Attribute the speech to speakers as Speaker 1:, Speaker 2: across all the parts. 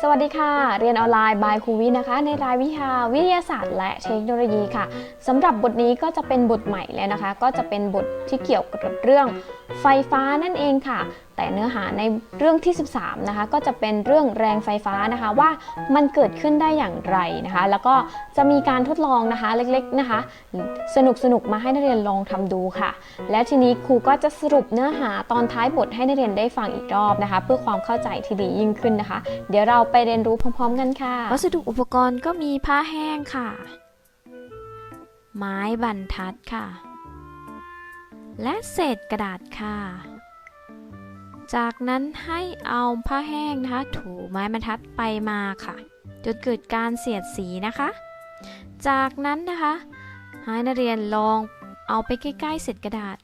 Speaker 1: สวัสดีค่ะ เรียนออนไลน์บายครูวินะคะ ในรายวิชาวิทยาศาสตร์ และเทคโนโลยีค่ะสำหรับบทนี้ก็จะเป็นบทใหม่แล้วนะคะ ก็จะเป็นบทที่เกี่ยวกับเรื่องไฟฟ้านั่นเองค่ะ แต่เนื้อหาในเรื่องที่ 13 นะคะ ก็จะเป็นเรื่องแรงไฟฟ้านะคะ ว่ามันเกิดขึ้นได้อย่างไรนะคะ แล้วก็จะมีการทดลองนะคะเล็กๆนะคะ สนุกๆมาให้นักเรียนลองทำดูค่ะ แล้วทีนี้ครูก็จะสรุปเนื้อหาตอนท้ายบทให้นักเรียนได้ฟังอีกรอบนะคะ เพื่อความเข้าใจที่ดียิ่งขึ้นนะคะ เดี๋ยวเราไปเรียนรู้พร้อม ๆ กันค่ะ วัสดุอุปกรณ์ก็มีผ้าแห้งค่ะ ไม้บรรทัดค่ะ และเศษกระดาษค่ะ จากนั้นให้เอาผ้าแห้งนะคะ ถูไม้บรรทัดไปมาค่ะ จนเกิดการเสียดสีนะคะ จากนั้นนะคะให้นักเรียนลองเอาไปใกล้ๆเศษกระดาษ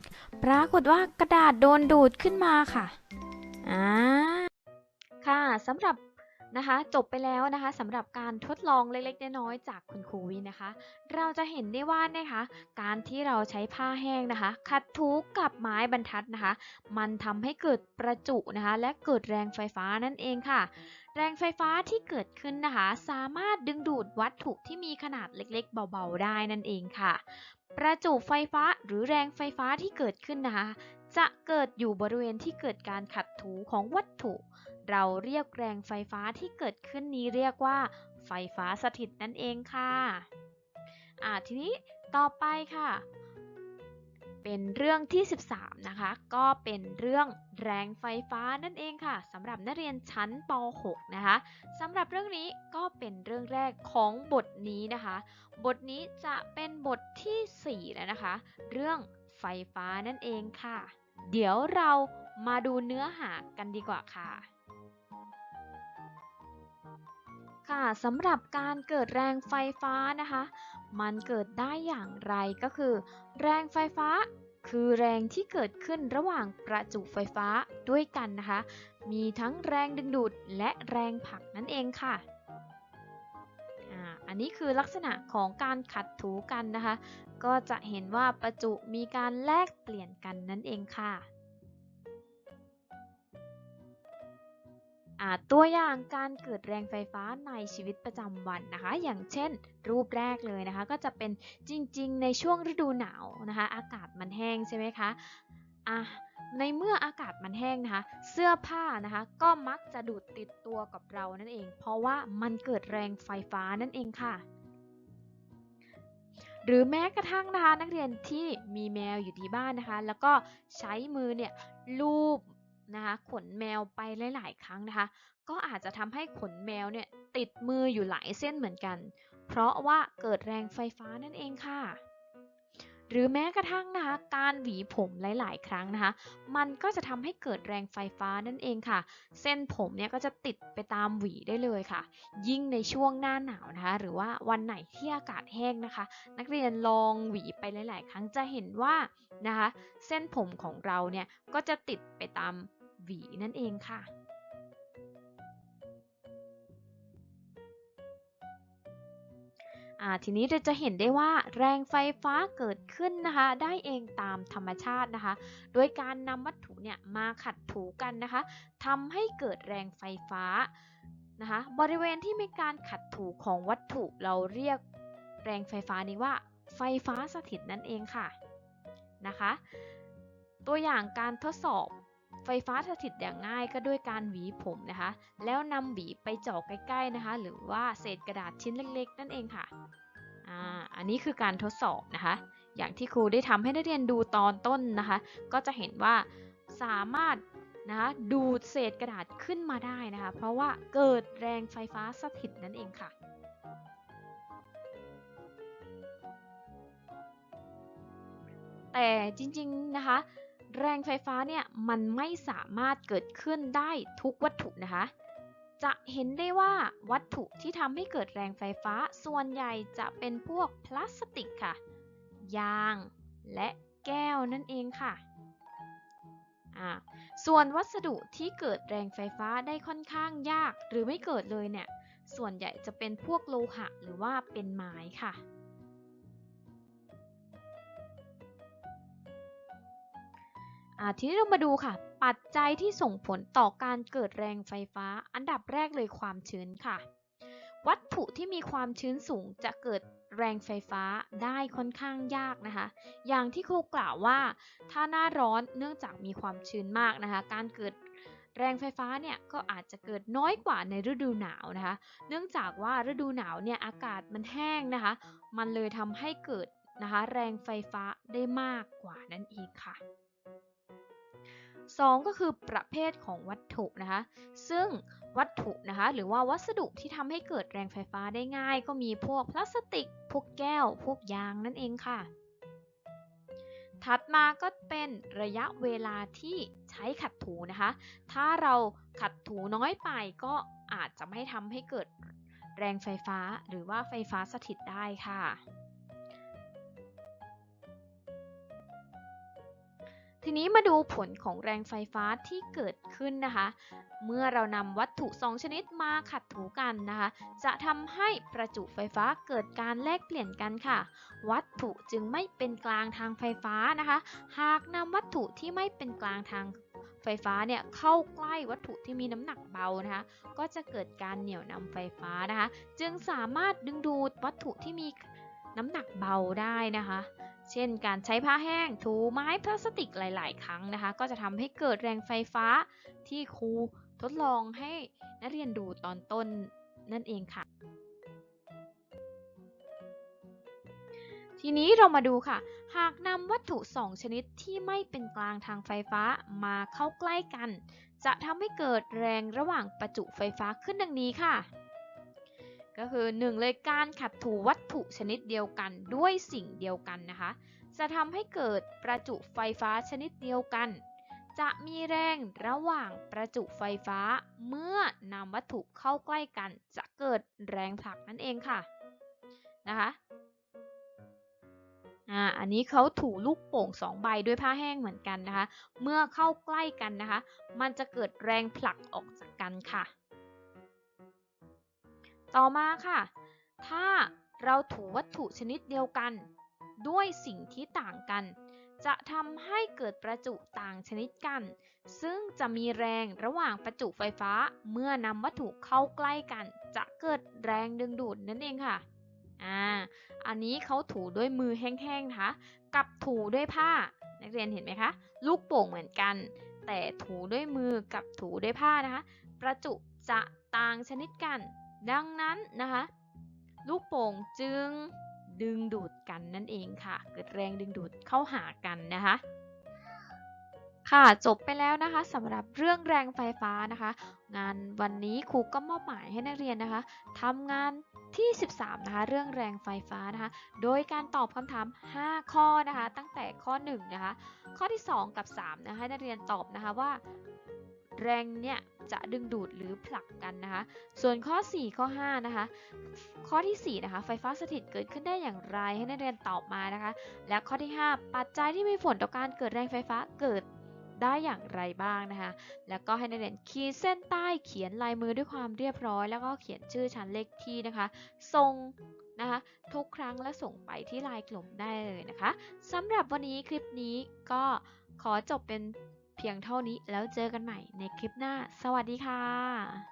Speaker 1: ปรากฏว่ากระดาษโดนดูดขึ้นมาค่ะอ่าค่ะสำหรับ นะคะ จบไปแล้วนะคะสำหรับการทดลองเล็กๆน้อยๆจากคุณครูวินะคะ เราจะเห็นได้ว่านะคะ การที่เราใช้ผ้าแห้งนะคะ ขัดถูกับไม้บรรทัดนะคะ มันทำให้เกิดประจุนะคะ และเกิดแรงไฟฟ้านั่นเองค่ะ แรงไฟฟ้าที่เกิดขึ้นนะคะ สามารถดึงดูดวัตถุที่มีขนาดเล็กๆ เบาๆ ได้นั่นเองค่ะ ประจุไฟฟ้าหรือแรงไฟฟ้าที่เกิดขึ้นนะคะจะเกิดอยู่บริเวณที่เกิดการขัดถูของวัตถุ เราเรียกแรงไฟฟ้าที่เกิดขึ้นนี้เรียกว่า ไฟฟ้าสถิตนั่นเองค่ะอ่าทีนี้ต่อไปค่ะ เป็นเรื่องที่ 13 นะคะ ก็เป็นเรื่องแรงไฟฟ้านั่นเองค่ะสำหรับนักเรียนชั้นป .6 นะคะสำหรับเรื่องนี้ก็เป็นเรื่องแรกของบทนี้นะคะ บทนี้จะเป็นบทที่ 4 แล้วนะคะ เรื่องไฟฟ้านั่นเองค่ะ เดี๋ยวเรามาดูเนื้อหากันดีกว่าค่ะ ค่ะสำหรับการเกิดแรงไฟฟ้านะคะ มันเกิดได้อย่างไรก็คือ แรงไฟฟ้าคือแรงที่เกิดขึ้นระหว่างประจุไฟฟ้าด้วยกันนะคะ มีทั้งแรงดึงดูดและแรงผลักนั่นเองค่ะอันนี้คือลักษณะของการขัดถูกันนะคะ ก็จะเห็นว่าประจุมีการแลกเปลี่ยนกันนั่นเองค่ะ ตัวอย่างการเกิดแรงไฟฟ้าในชีวิตประจำวันนะคะ อย่างเช่น รูปแรกเลยนะคะ ก็จะเป็นจริง ๆ ในช่วงฤดูหนาวนะคะ อากาศมันแห้งใช่ไหมคะอะในเมื่ออากาศมันแห้งนะคะ เสื้อผ้านะคะ ก็มักจะดูดติดตัวกับเรานั่นเอง เพราะว่ามันเกิดแรงไฟฟ้านั่นเองค่ะ หรือแม้กระทั่งนะคะนักเรียนที่มีแมวอยู่ที่บ้านนะคะ แล้วก็ใช้มือเนี่ยลูบ นะคะขนแมวไปหลาย ๆ ครั้งนะคะ ก็อาจจะทำให้ขนแมวเนี่ยติดมืออยู่หลายเส้นเหมือนกัน เพราะว่าเกิดแรงไฟฟ้านั่นเองค่ะ หรือแม้กระทั่งนะคะการหวีผมหลาย ๆ ครั้งนะคะ มันก็จะทำให้เกิดแรงไฟฟ้านั่นเองค่ะ เส้นผมเนี่ยก็จะติดไปตามหวีได้เลยค่ะ ยิ่งในช่วงหน้าหนาวนะคะ หรือว่าวันไหนที่อากาศแห้งนะคะ นักเรียนลองหวีไปหลาย ๆ ครั้งจะเห็นว่านะคะ เส้นผมของเราเนี่ยก็จะติดไปตาม หวีนั่นเองค่ะทีนี้เราจะเห็นได้ว่าแรงไฟฟ้าเกิดขึ้นนะคะ ได้เองตามธรรมชาตินะคะ โดยการนำวัตถุเนี่ยมาขัดถูกันนะคะทำให้เกิดแรงไฟฟ้านะคะบริเวณที่มีการขัดถูของวัตถุเราเรียกแรงไฟฟ้านี้ว่า ไฟฟ้าสถิตนั่นเองค่ะนะคะ ตัวอย่างการทดสอบ ไฟฟ้าสถิตอย่างง่ายก็ด้วยการหวีผมนะคะ แล้วนำหวีไปเจาะใกล้ๆนะคะ หรือว่าเศษกระดาษชิ้นเล็กๆ นั่นเองค่ะอ่าอันนี้คือการทดสอบนะคะ อย่างที่ครูได้ทำให้นักเรียนดูตอนต้นนะคะ ก็จะเห็นว่าสามารถนะคะดูดเศษกระดาษขึ้นมาได้นะคะ เพราะว่าเกิดแรงไฟฟ้าสถิตนั่นเองค่ะแต่จริงๆนะคะ แรงไฟฟ้าเนี่ยมันไม่สามารถเกิดขึ้นได้ทุกวัตถุนะคะ จะเห็นได้ว่าวัตถุที่ทำให้เกิดแรงไฟฟ้าส่วนใหญ่จะเป็นพวกพลาสติกค่ะ ยาง และแก้วนั่นเองค่ะส่วนวัสดุที่เกิดแรงไฟฟ้าได้ค่อนข้างยากหรือไม่เกิดเลยเนี่ย ส่วนใหญ่จะเป็นพวกโลหะหรือว่าเป็นไม้ค่ะ ทีนี้เรามาดูค่ะ ปัจจัยที่ส่งผลต่อการเกิดแรงไฟฟ้า อันดับแรกเลยความชื้นค่ะ วัตถุที่มีความชื้นสูงจะเกิดแรงไฟฟ้าได้ค่อนข้างยากนะคะ อย่างที่ครูกล่าวว่า ถ้าหน้าร้อนเนื่องจากมีความชื้นมากนะคะ การเกิดแรงไฟฟ้าเนี่ยก็อาจจะเกิดน้อยกว่าในฤดูหนาวนะคะ เนื่องจากว่าฤดูหนาวเนี่ยอากาศมันแห้งนะคะ มันเลยทำให้เกิดนะคะ แรงไฟฟ้าได้มากกว่านั่นเองค่ะ 2 ก็คือประเภทของวัตถุนะคะ ซึ่งวัตถุนะคะ หรือว่าวัสดุที่ทำให้เกิดแรงไฟฟ้าได้ง่าย ก็มีพวกพลาสติก พวกแก้ว พวกยางนั่นเองค่ะ ถัดมาก็เป็นระยะเวลาที่ใช้ขัดถูนะคะ ถ้าเราขัดถูน้อยไปก็อาจจะไม่ทำให้เกิดแรงไฟฟ้าหรือว่าไฟฟ้าสถิตได้ค่ะ ทีนี้มาดูผลของแรงไฟฟ้าที่เกิดขึ้นนะคะ เมื่อเรานำวัตถุ 2 ชนิดมาขัดถูกันนะคะ จะทำให้ประจุไฟฟ้าเกิดการแลกเปลี่ยนกันค่ะ วัตถุจึงไม่เป็นกลางทางไฟฟ้านะคะ หากนำวัตถุที่ไม่เป็นกลางทางไฟฟ้าเนี่ยเข้าใกล้วัตถุที่มีน้ำหนักเบานะคะ ก็จะเกิดการเหนี่ยวนำไฟฟ้านะคะ จึงสามารถดึงดูดวัตถุที่มีน้ำหนักเบาได้นะคะ เช่น การใช้ผ้าแห้งถูไม้พลาสติกหลาย ๆ ครั้งนะคะ ก็จะทำให้เกิดแรงไฟฟ้าที่ครูทดลองให้นักเรียนดูตอนต้นนั่นเองค่ะ ทีนี้เรามาดูค่ะ หากนำวัตถุ 2 ชนิดที่ไม่เป็นกลางทางไฟฟ้ามาเข้าใกล้กัน จะทำให้เกิดแรงระหว่างประจุไฟฟ้าขึ้นดังนี้ค่ะ ก็คือ 1 เลยการขัดถูวัตถุชนิดเดียวกันด้วยสิ่งเดียวกันนะคะ จะทำให้เกิดประจุไฟฟ้าชนิดเดียวกัน จะมีแรงระหว่างประจุไฟฟ้า เมื่อนำวัตถุเข้าใกล้กัน จะเกิดแรงผลักนั่นเองค่ะนะคะอ่าอันนี้เขาถูลูกโป่งสองใบด้วยผ้าแห้งเหมือนกันนะคะ เมื่อเข้าใกล้กันนะคะ มันจะเกิดแรงผลักออกจากกันค่ะ ต่อมาค่ะ ถ้าเราถูวัตถุชนิดเดียวกัน ด้วยสิ่งที่ต่างกัน จะทำให้เกิดประจุต่างชนิดกัน ซึ่งจะมีแรงระหว่างประจุไฟฟ้าเมื่อนำวัตถุเข้าใกล้กัน จะเกิดแรงดึงดูดนั่นเองค่ะอ่าอันนี้เขาถูด้วยมือแห้งๆนะคะกับถูด้วยผ้า นักเรียนเห็นไหมคะลูกโป่งเหมือนกัน แต่ถูด้วยมือกับถูด้วยผ้านะคะ ประจุจะต่างชนิดกัน ดังนั้นนะคะลูกโป่งจึงดึงดูดกันนั่นเองค่ะ เกิดแรงดึงดูดเข้าหากันนะคะ ค่ะจบไปแล้วนะคะสำหรับเรื่องแรงไฟฟ้านะคะ งานวันนี้ครูก็มอบหมายให้นักเรียนนะคะทำงานที่ 13 นะคะ เรื่องแรงไฟฟ้านะคะ โดยการตอบคำถาม 5 ข้อนะคะ ตั้งแต่ข้อ 1 นะคะ ข้อที่ 2 กับ 3 นะคะให้นักเรียนตอบนะคะว่า แรงเนี่ย จะดึงดูดหรือผลักกันนะคะ ส่วนข้อ 4 ข้อ 5 นะคะ ข้อที่ 4 นะคะ ไฟฟ้าสถิตเกิดขึ้นได้อย่างไรให้นักเรียนตอบมานะคะ และข้อที่ 5 ปัจจัยที่มีผลต่อการเกิดแรงไฟฟ้าเกิดได้อย่างไรบ้างนะคะ แล้วก็ให้นักเรียนขีดเส้นใต้เขียนลายมือด้วยความเรียบร้อย แล้วก็เขียนชื่อชั้นเลขที่นะคะ ส่งนะคะทุกครั้งและส่งไปที่ไลน์กลุ่มได้เลยนะคะสำหรับวันนี้คลิปนี้ก็ขอจบเป็น เพียงเท่านี้แล้วเจอกันใหม่ในคลิปหน้า สวัสดีค่ะ